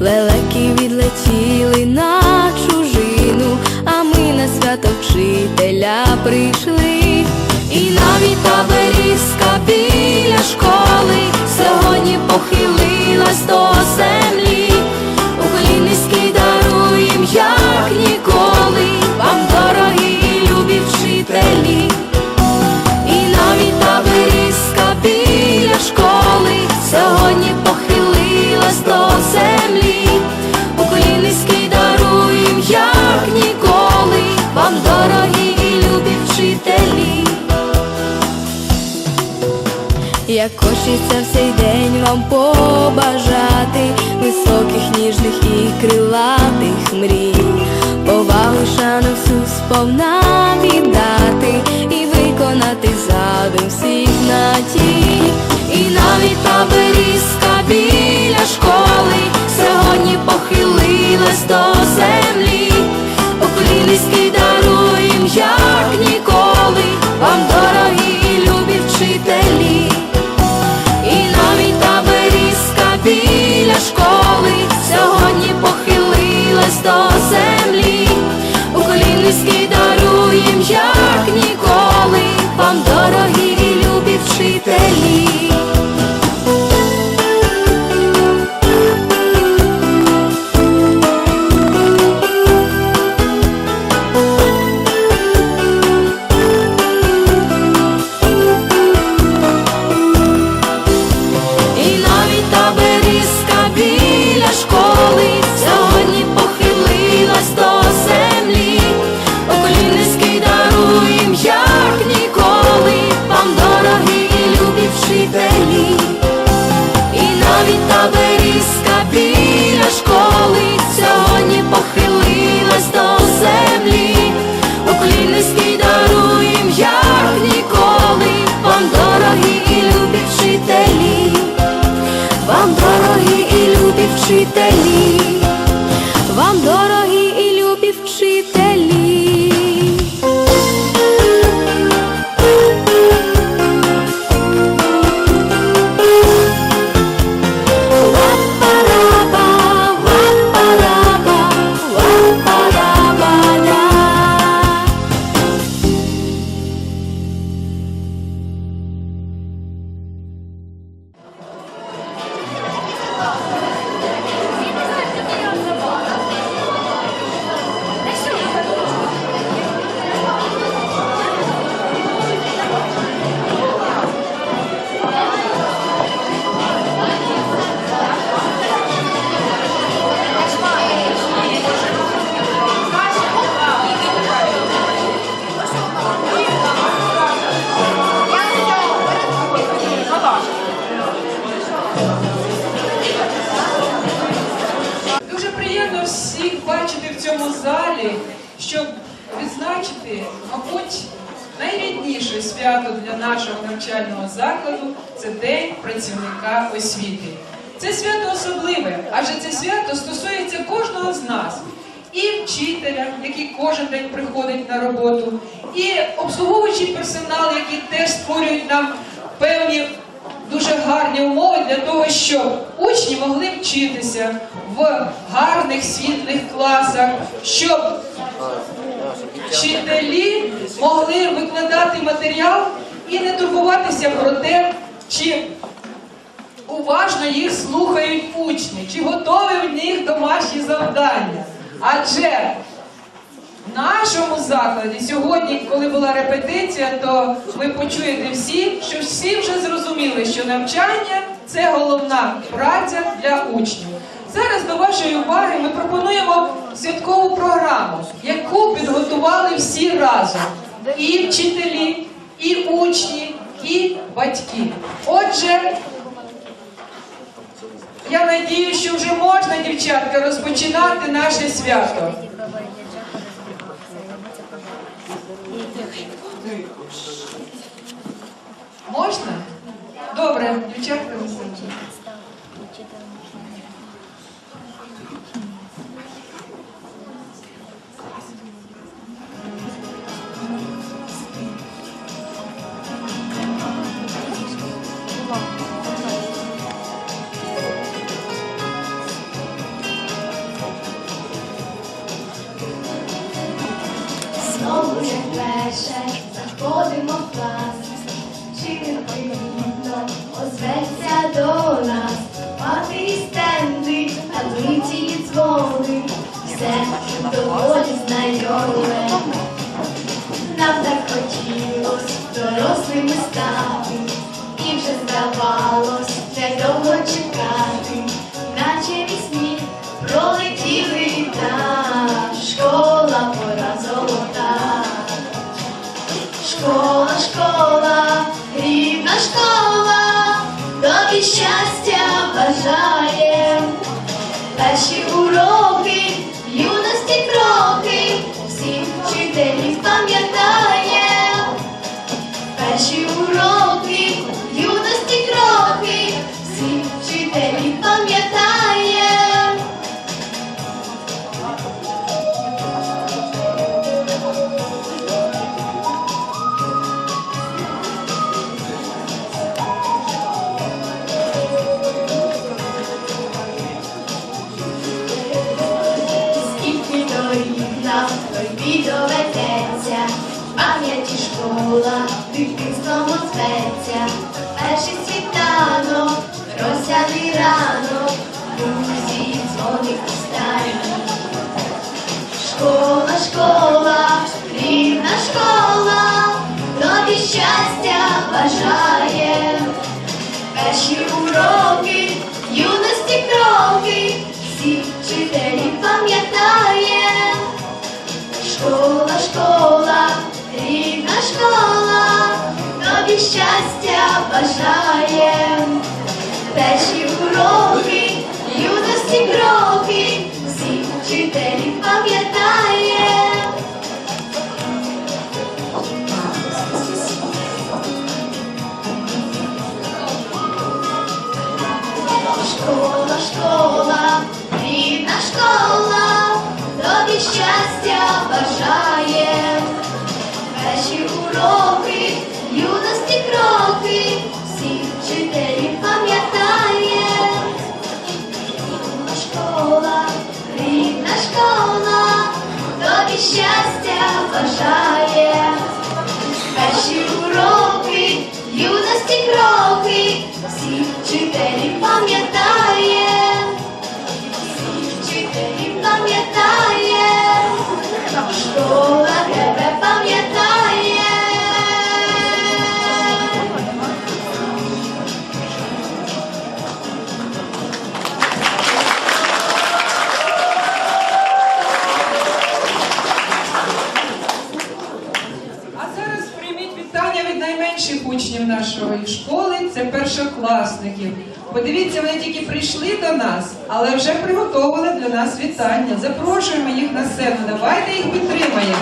лелеки відлетіли на чужину, а ми на свято вчителя прийшли. І навіть та берізка біля школи сьогодні похилилась до землі. Уклін низький даруєм, як ніколи, вам дорогі і любі вчителі. Ніжних і крилатих мрій, повагу, шану всю сповна віддати і виконати задум всіх надій. І навіть та біля школи сьогодні похилилась до землі. Уклінницький даруєм, як ніколи, вам дорогі і любі вчителі. Біля школи сьогодні похилилась до землі. Уклін низький даруєм, як ніколи, всіх бачити в цьому залі, щоб відзначити, мабуть, найрідніше свято для нашого навчального закладу це День працівника освіти. Це свято особливе, адже це свято стосується кожного з нас. І вчителя, який кожен день приходить на роботу, і обслуговуючий персонал, який теж створюють нам певні дуже гарні умови для того, щоб учні могли вчитися в гарних світлих класах, щоб вчителі могли викладати матеріал і не турбуватися про те, чи уважно їх слухають учні, чи готові в них домашні завдання. Адже в нашому закладі сьогодні, коли була репетиція, то ви почуєте всі, що всі вже зрозуміли, що навчання це головна праця для учнів. Зараз до вашої уваги ми пропонуємо святкову програму, яку підготували всі разом. І вчителі, і учні, і батьки. Отже, я надію, що вже можна, дівчатка, розпочинати наше свято. Можна? Добре, дівчатка хотілось дорослими стати, і вже здавалось недовго чекати, наче вісні пролетіли літа, школа пора золота. Школа, школа, рідна школа, тобі щастя бажає. Перші уроки, пам'яті школа, дитинством озветься, перший світанок, розсяний ранок, друзі, дзвоник останні. Школа, школа, рідна школа, тобі щастя бажає. Перші уроки, юності кроки, всі вчителі пам'ятає. Школа, школа, рідна школа, тобі щастя бажає. Перші уроки, юності кроки, всі вчителі пам'ятає. Школа, школа, рідна школа, тобі щастя бажає. Уроки, юності кроки, всі вчителі пам'ятає. Школа, рідна школа, тобі щастя бажає. Першокласників. Подивіться, вони тільки прийшли до нас, але вже приготовили для нас вітання. Запрошуємо їх на сцену. Давайте їх підтримаємо.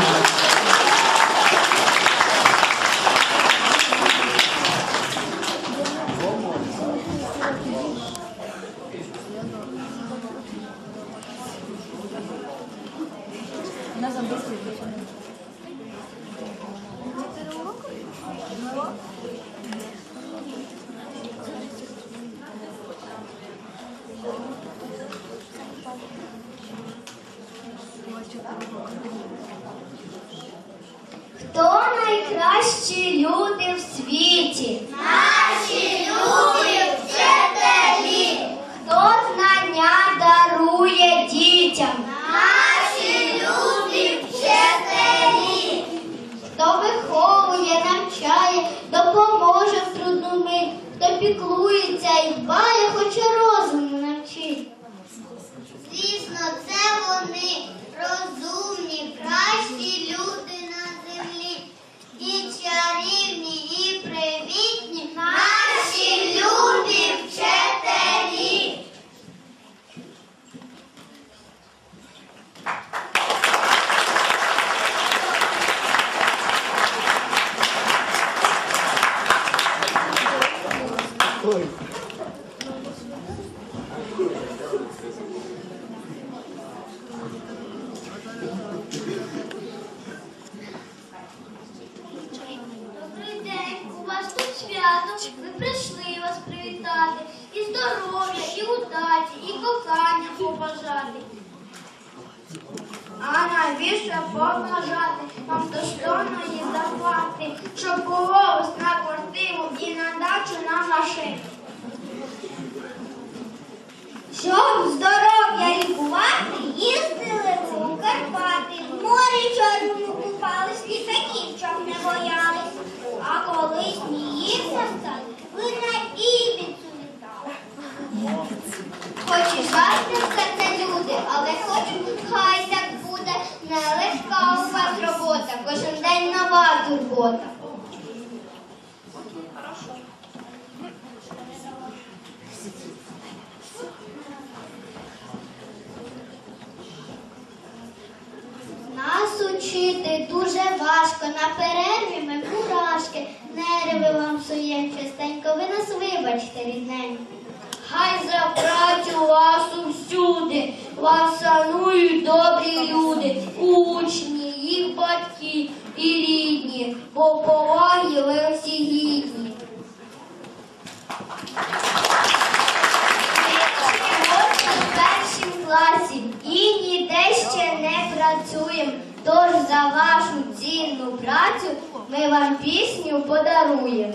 Хто найкращі люди в світі? Наші любі вчителі. Хто знання дарує дітям? Наші любі вчителі. Хто виховує, навчає, допоможе в трудну мить, хто піклується і дбає, хоче розуму навчить. Звісно, це вони розумні, кращі люди на землі, і чарівні, і привітні, наші любі вчителі. Добрий у вас ми прийшли вас привітати. І здоров'я, і удачі, і кохання побажати. А навіщо помножати? вам достойної зарплати, щоб було на квартиру і на дачу на машину. Щоб здоров'я лікувати, їздили ви у Карпати, в морі чорному купались, літаків щоб не боялись. А коли сміється стать, ви на Ібіцу літали. Хоч і жарти все це люди, але хоч хай так буде, нелегка у вас робота, кожен день нова турбота. Нас учити дуже важко, на перерві ми мурашки, нерви вам псуєм частенько, ви нас вибачте, рідненько. Хай за працю вас усюди, вас шанують добрі люди, учні, їх батьки і рідні, бо поваги ви всі гідні. Ми вам пісню подаруємо.